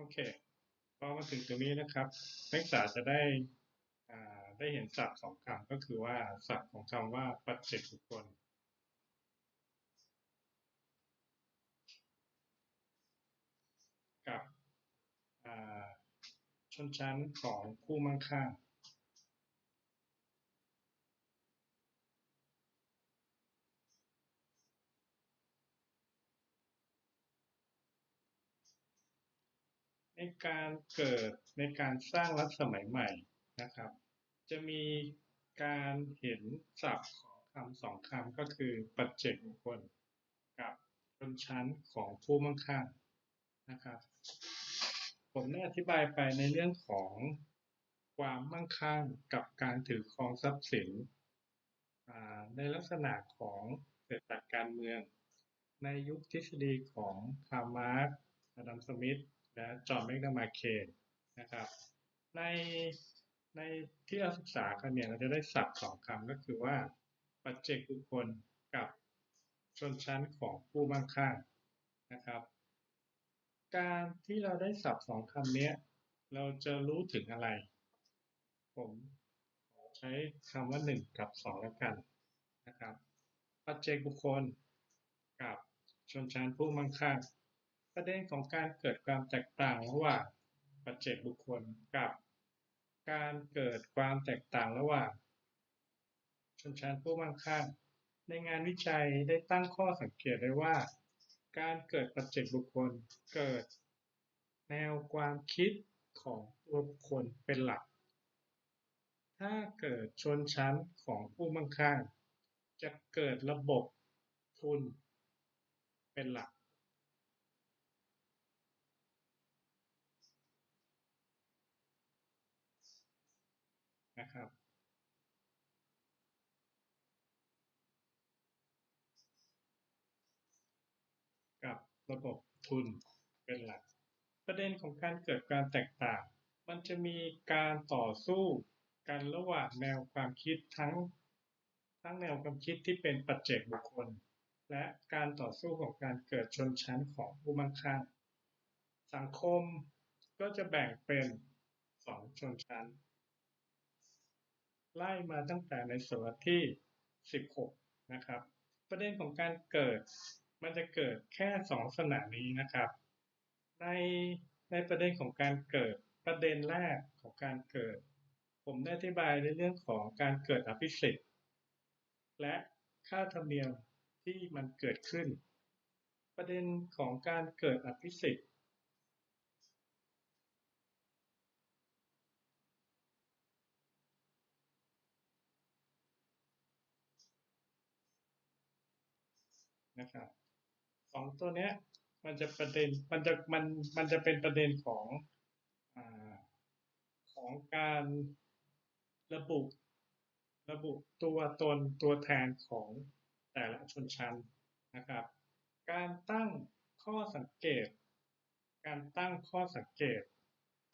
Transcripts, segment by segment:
โอเคพอมาถึงตรงนี้นะครับนักศึกษาจะได้ได้เห็นศัพท์สองคำก็คือว่าศัพท์ของคำว่าปัจเจกบุคคลกับชนชั้นของผู้มั่งคั่ง ในการเกิดในการสร้างรัฐสมัยใหม่นะครับ จะมีการเห็นศัพท์ของคำสองคำก็คือปัจเจกบุคคลกับชนชั้นของผู้มั่งคั่งนะครับ ผมได้อธิบายไปในเรื่องของความมั่งคั่งกับการถือครองทรัพย์สินในลักษณะของเศรษฐศาสตร์การเมือง ในยุคทฤษฎีของคาร์มาร์กอดัมสมิธ และจอห์นแมคนามาเคนนะครับ ในในที่เราศึกษากันเนี่ยเราจะได้ศัพท์สองคำก็คือว่า ปัจเจกบุคคลกับชนชั้นของผู้มั่งคั่งนะครับ การที่เราได้ศัพท์สองคำนี้เราจะรู้ถึงอะไร ผมขอใช้คำว่าหนึ่งกับสองแล้วกันนะครับ ปัจเจกบุคคลกับชนชั้นผู้มั่งคั่ง ประเด็นของการเกิดความแตกต่างระหว่างปัจเจกบุคคลกับ การเกิดความแตกต่างระหว่างชนชั้นผู้มั่งคั่งในงานวิจัยได้ตั้งข้อสังเกตไว้ว่า การเกิดปัจเจกบุคคลเกิด แนวความคิดของตัวบุคคลเป็นหลัก ถ้าเกิดชนชั้นของผู้มั่งคั่งจะเกิดระบบทุนเป็นหลัก นะครับ กับระบบทุนเป็นหลัก ประเด็นของการเกิดการแตกต่าง มันจะมีการต่อสู้กันระหว่างแนวความคิดทั้งทั้งแนวความคิดที่เป็นปัจเจกบุคคล และการต่อสู้ของการเกิดชนชั้นของผู้มั่งคั่งสังคมก็จะแบ่งเป็นสองชนชั้น ไล่มาตั้งแต่ในศตวรรษที่ 16 นะครับ ประเด็นของการเกิดมันจะเกิดแค่สองลักษณะนี้นะครับ ในในประเด็นของการเกิดประเด็นแรกของการเกิด ผมได้อธิบายในเรื่องของการเกิดอภิสิทธิ์และค่าธรรมเนียมที่มันเกิดขึ้น ประเด็นของการเกิดอภิสิทธิ์ นะครับสองตัวเนี้ยมันจะประเด็นมันจะมันมันจะเป็นประเด็นของอของการระบุระบุตัวตนตัวแทนของแต่ละชนชั้นนะครับ การตั้งข้อสังเกต การตั้งข้อสังเกต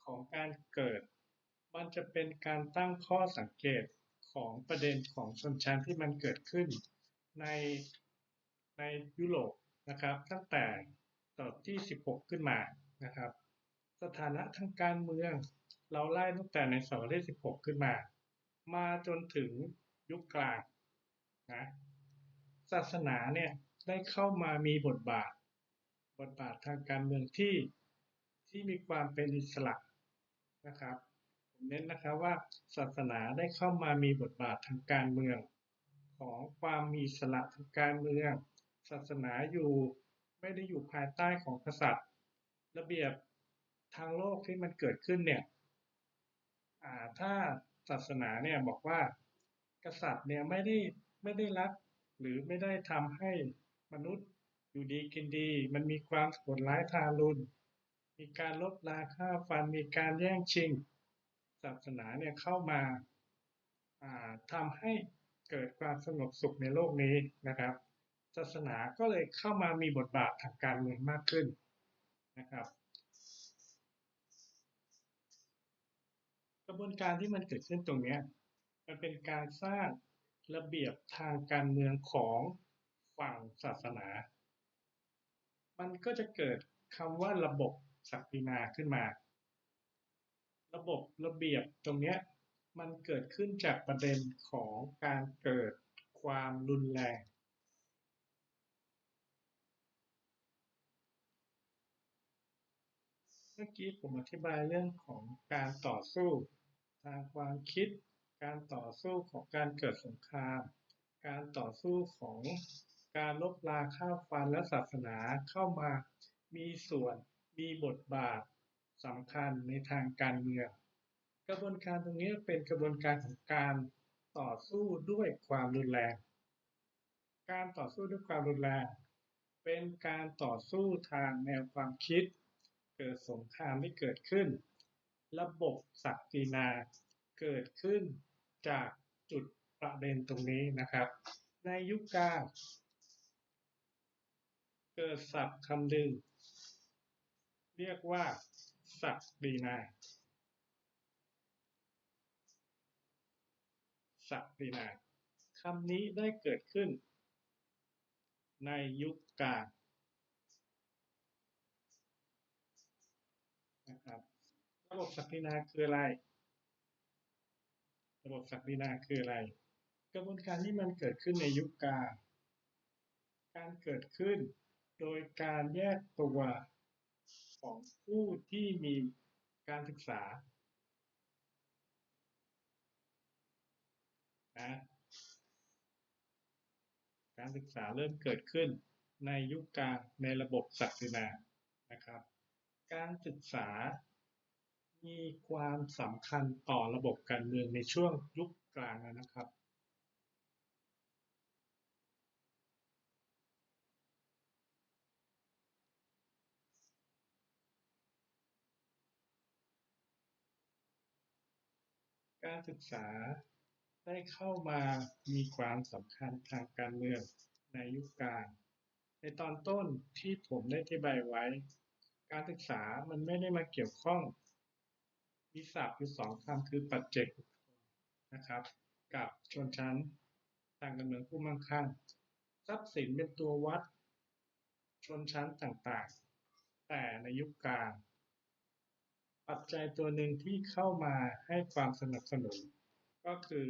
ของการเกิด มันจะเป็นการตั้งข้อสังเกตของประเด็นของชนชั้นที่มันเกิดขึ้น ใน ในยุโรปนะครับตั้งแต่ศตวรรษที่ 16 ขึ้นมานะครับ สถานะทางการเมืองเราไล่ตั้งแต่ในศตวรรษที่ 16 ขึ้นมา มาจนถึงยุคกลางนะศาสนาเนี่ยได้เข้ามามีบทบาท บทบาททางการเมืองที่ที่มีความเป็นอิสระนะครับผมเน้นนะครับว่าศาสนาได้เข้ามามีบทบาททางการเมือง ของความมีอิสระทางการเมือง ศาสนาอยู่ไม่ได้อยู่ภายใต้ของกษัตริย์ ระเบียบทางโลกที่มันเกิดขึ้นเนี่ยถ้าศาสนาเนี่ยบอกว่ากษัตริย์เนี่ยไม่ได้ไม่ได้รักหรือไม่ได้ทำให้มนุษย์อยู่ดีกินดี มันมีความโหดร้ายทารุณมีการลบราฆ่าฟันมีการแย่งชิง ศาสนาเนี่ยเข้ามาาทำให้เกิดความสงบสุขในโลกนี้นะครับ ศาสนาก็เลยเข้ามามีบทบาททางการเมืองมากขึ้นนะครับ กระบวนการที่มันเกิดขึ้นตรงนี้มันเป็นการสร้างระเบียบทางการเมืองของฝั่งศาสนา มันก็จะเกิดคำว่าระบบศักดินาขึ้นมา ระบบระเบียบตรงนี้มันเกิดขึ้นจากประเด็นของการเกิดความรุนแรง เมื่อกี้ผมอธิบายเรื่องของการต่อสู้ ทางความคิด การต่อสู้ของการเกิดสงคราม การต่อสู้ของการลบราข้าวฟันและศาสนาเข้ามามีส่วนมีบทบาทสำคัญในทางการเมือง กระบวนการตรงนี้เป็นกระบวนการของการต่อสู้ด้วยความรุนแรง การต่อสู้ด้วยความรุนแรง เป็นการต่อสู้ทางแนวความคิด เกิดสงครามที่เกิดขึ้น ระบบศักดินาเกิดขึ้นจากจุดประเด็นตรงนี้นะครับ ในยุคกลางเกิดศัพท์คำหนึ่งเรียกว่าศักดินาศักดินาคำนี้ได้เกิดขึ้น ในยุคกลางนะครับ ระบบศักดินาคืออะไร ระบบศักดินาคืออะไร กระบวนการที่มันเกิดขึ้นในยุคกา การเกิดขึ้นโดยการแยกตัวของผู้ที่มีการศึกษานะการศึกษาเริ่มเกิดขึ้นในยุคกลางในระบบศักดินานะครับ การศึกษา มีความสำคัญต่อระบบการเมืองในช่วงยุคกลางนะครับการศึกษาได้เข้ามามีความสำคัญทางการเมืองในยุคกลาง ในตอนต้นที่ผมได้อธิบายไว้ การศึกษามันไม่ได้มาเกี่ยวข้อง มีศัพท์อยู่สองคำคือปัจเจกนะครับ กับชนชั้นทางการเมืองผู้มั่งคั่งทรัพย์สินเป็นตัววัดชนชั้นต่างๆ แต่ในยุคกลางปัจจัยตัวหนึ่งที่เข้ามาให้ความสนับสนุน ก็คือ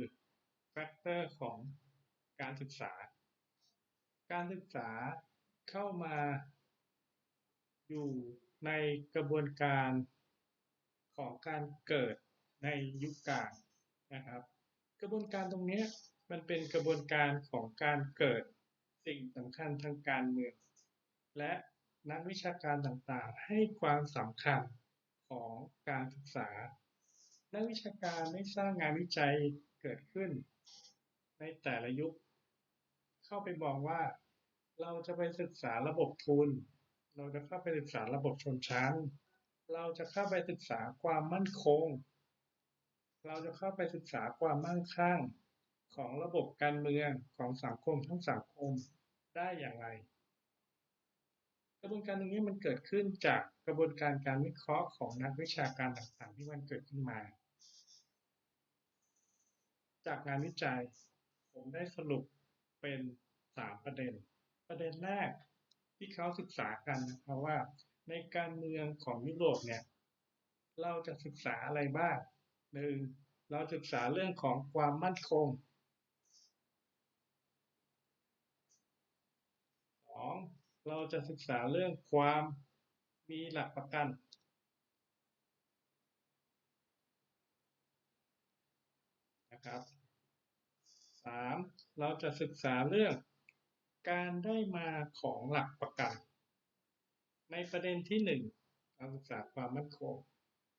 แฟกเตอร์ของการศึกษา การศึกษาเข้ามาอยู่ในกระบวนการ ของการเกิดในยุคกลางนะครับ กระบวนการตรงนี้มันเป็นกระบวนการของการเกิดสิ่งสำคัญทางการเมือง และนักวิชาการต่างๆ ให้ความสำคัญของการศึกษา นักวิชาการได้สร้างงานวิจัยเกิดขึ้น ในแต่ละยุค เข้าไปมองว่า เราจะไปศึกษาระบบทุน เราจะเข้าไปศึกษาระบบชนชั้น เราจะเข้าไปศึกษาความมั่นคง เราจะเข้าไปศึกษาความมั่งคั่งของระบบการเมืองของสังคมทั้งสังคมได้อย่างไร กระบวนการตรงนี้มันเกิดขึ้นจากกระบวนการการวิเคราะห์ของนักวิชาการต่างๆ ที่มันเกิดขึ้นมา จากงานวิจัย ผมได้สรุปเป็นสามประเด็น ประเด็นแรกที่เขาศึกษากันนะครับว่า ในการเมืองของยุโรปเนี่ยเราจะศึกษาอะไรบ้างหนึ่งเราศึกษาเรื่องของความมั่นคงสองเราจะศึกษาเรื่องความมีหลักประกันนะครับสามเราจะศึกษาเรื่องการได้มาของหลักประกัน ในประเด็นที่หนึ่งเราศึกษาความมั่นคง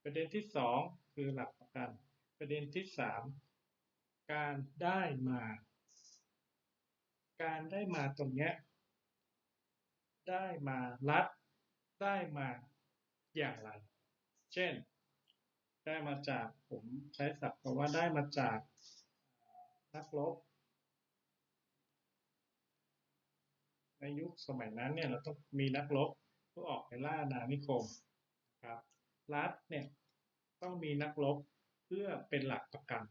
ประเด็นที่สองคือหลักประกัน ประเด็นที่สามการได้มา การได้มาตรงเนี้ยได้มารัดได้มาอย่างไร เช่น ได้มาจากผมใช้ศัพท์คำว่าได้มาจากนักรบในยุคสมัยนั้นเนี่ยเราต้องมีนักรบ เพื่อออกไปล่านานิคมครับรัฐเนี่ยต้องมีนักรบเพื่อเป็นหลักประกัน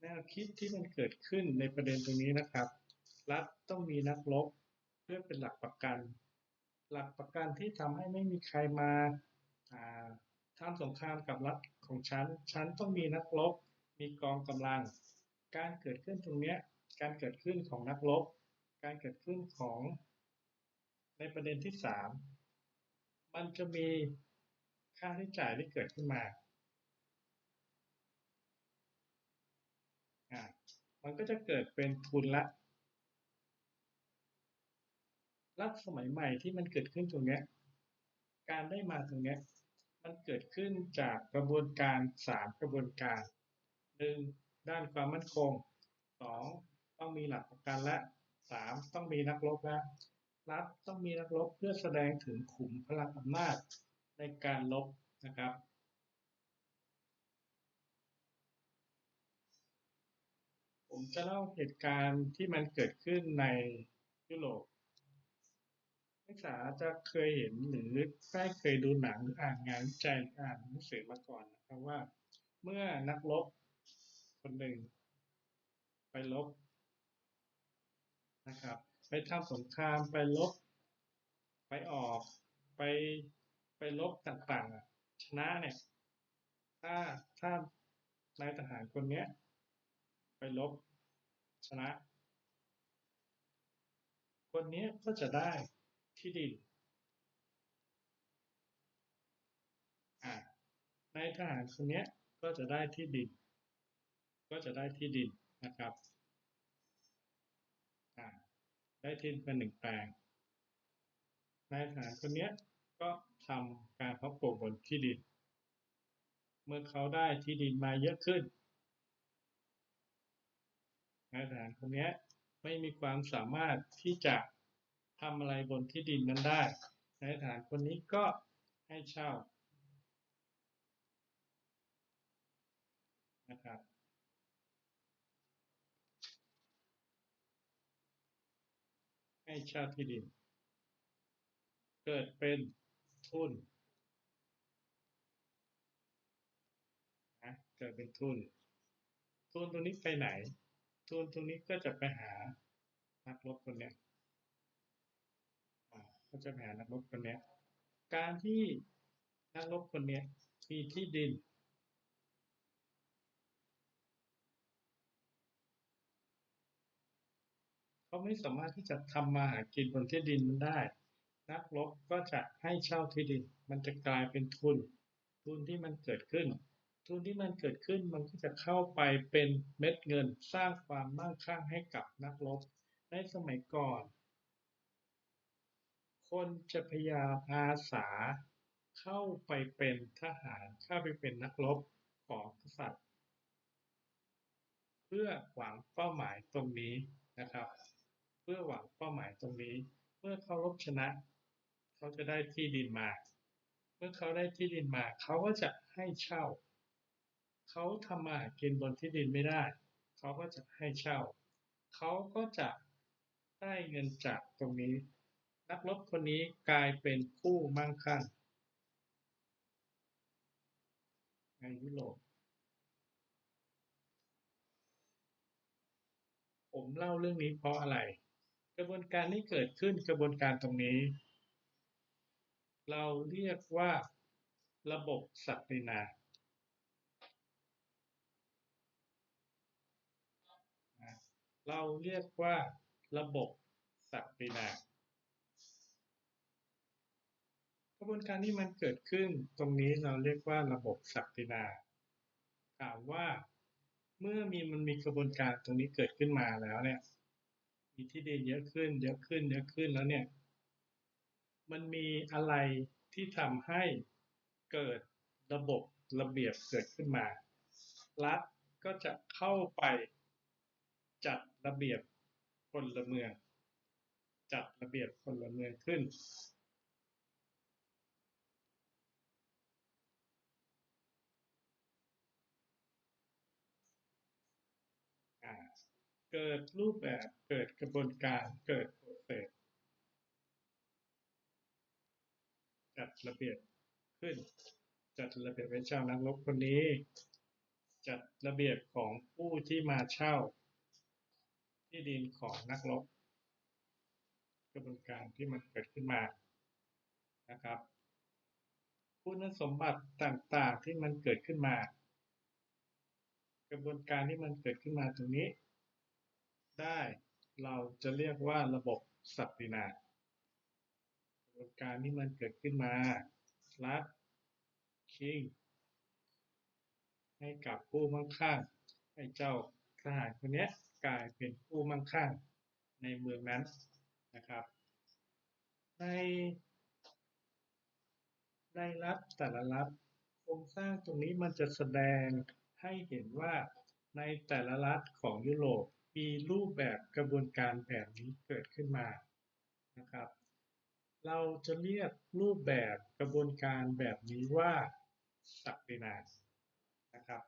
แนวคิดที่มันเกิดขึ้นในประเด็นตรงนี้นะครับ รัฐต้องมีนักรบเพื่อเป็นหลักประกัน หลักประกันที่ทำให้ไม่มีใครมาทำสงครามกับรัฐ ของฉัน ฉันต้องมีนักรบ มีกองกำลัง การเกิดขึ้นตรงเนี้ย การเกิดขึ้นของนักรบ การเกิดขึ้นของในประเด็นที่สามมันจะมีค่าใช้จ่ายที่เกิดขึ้นมา อ่า มันก็จะเกิดเป็นทุนละรัฐสมัยใหม่ที่มันเกิดขึ้นตรงเนี้ยการได้มาตรงเนี้ย มันเกิดขึ้นจากกระบวนการสามกระบวนการหนึ่งด้านความมั่นคงสองต้องมีหลักประกันและสามต้องมีนักรบและรัฐต้องมีนักรบเพื่อแสดงถึงขุมพลังอำนาจในการรบนะครับผมจะเล่าเหตุการณ์ที่มันเกิดขึ้นในยุโรป นักศึกษาจะเคยเห็นหรือได้เคยดูหนังหรืออ่านงานวิจัยหรืออ่านหนังสือมาก่อนนะครับว่า เมื่อนักรบคนหนึ่งไปรบนะครับ ไปทำสงครามไปรบไปออก ไปไปรบต่างๆชนะเนี่ยถ้าถ้านายทหารคนเนี้ย ไปรบชนะ คนนี้ก็จะได้ ที่ดินอ่านายทหารคนนี้ก็จะได้ที่ดิน ก็จะได้ที่ดินนะครับอ่าได้ที่ดินเป็นหนึ่งแปลงนายทหารคนนี้ก็ทำการเพาะปลูกบนที่ดิน เมื่อเขาได้ที่ดินมาเยอะขึ้นนายทหารคนนี้ไม่มีความสามารถที่จะ ทำอะไรบนที่ดินนั้นได้ นายทหารคนนี้ก็ให้เช่านะครับให้เช่าที่ดิน เกิดเป็นทุนนะเกิดเป็นทุนทุนตรงนี้ไปไหนทุนตรงนี้ก็จะไปหานักรบคนเนี้ย อ่าจะไปหานักรบคนนี้การที่นักรบคนนี้มีที่ดิน เขาไม่สามารถที่จะทำมาหากินบนที่ดินมันได้ นักรบก็จะให้เช่าที่ดิน มันจะกลายเป็นทุน ทุนที่มันเกิดขึ้น ทุนที่มันเกิดขึ้นมันก็จะเข้าไปเป็นเม็ดเงินสร้างความมั่งคั่งให้กับนักรบในสมัยก่อน คนจะพยายามอาสา เข้าไปเป็นทหารเข้าไปเป็นนักรบของกษัตริย์ เพื่อหวังเป้าหมายตรงนี้นะครับ เพื่อหวังเป้าหมายตรงนี้ เมื่อเขารบชนะ เขาจะได้ที่ดินมา เมื่อเขาได้ที่ดินมาเขาก็จะให้เช่า เขาทำมาหากินบนที่ดินไม่ได้ เขาก็จะให้เช่า เขาก็จะได้เงินจากตรงนี้ นักรบคนนี้กลายเป็นผู้มั่งคั่งในยุโรปผมเล่าเรื่องนี้เพราะอะไร กระบวนการที่เกิดขึ้นกระบวนการตรงนี้ เราเรียกว่าระบบศักดินาเราเรียกว่าระบบศักดินา ก ระบวนการที่มันเกิดขึ้นตรงนี้เราเรียกว่าระบบศักดินาถามว่าเมื่อมีมันมีกระบวนการตรงนี้เกิดขึ้นมาแล้วเนี่ย มีที่ดินเยอะขึ้น เยอะขึ้น เยอะขึ้นแล้วเนี่ย มันมีอะไรที่ทำให้เกิดระบบระเบียบเกิดขึ้นมา รัฐก็จะเข้าไปจัดระเบียบพลเมือง จัดระเบียบพลเมืองขึ้น อ่า เกิดรูปแบบเกิดกระบวนการเกิดโปรเซสจัดระเบียบขึ้น จัดระเบียบไว้เจ้านักรบคนนี้ จัดระเบียบของผู้ที่มาเช่า ที่ดินของนักรบกระบวนการที่มันเกิดขึ้นมานะครับ คุณสมบัติต่างๆที่มันเกิดขึ้นมา กระบวนการที่มันเกิดขึ้นมาตรงนี้ ได้ เราจะเรียกว่าระบบศักดินากระบวนการที่มันเกิดขึ้นมารัฐคิงให้กับผู้มั่งคั่งให้เจ้าทหารคนนี้กลายเป็นผู้มั่งคั่งในเมืองนั้นนะครับ ในในรัฐแต่ละรัฐโครงสร้างตรงนี้มันจะแสดงให้เห็นว่าในแต่ละรัฐของยุโรป มีรูปแบบกระบวนการแบบนี้เกิดขึ้นมานะครับ เราจะเรียกรูปแบบกระบวนการแบบนี้ว่าศักดินานะครับ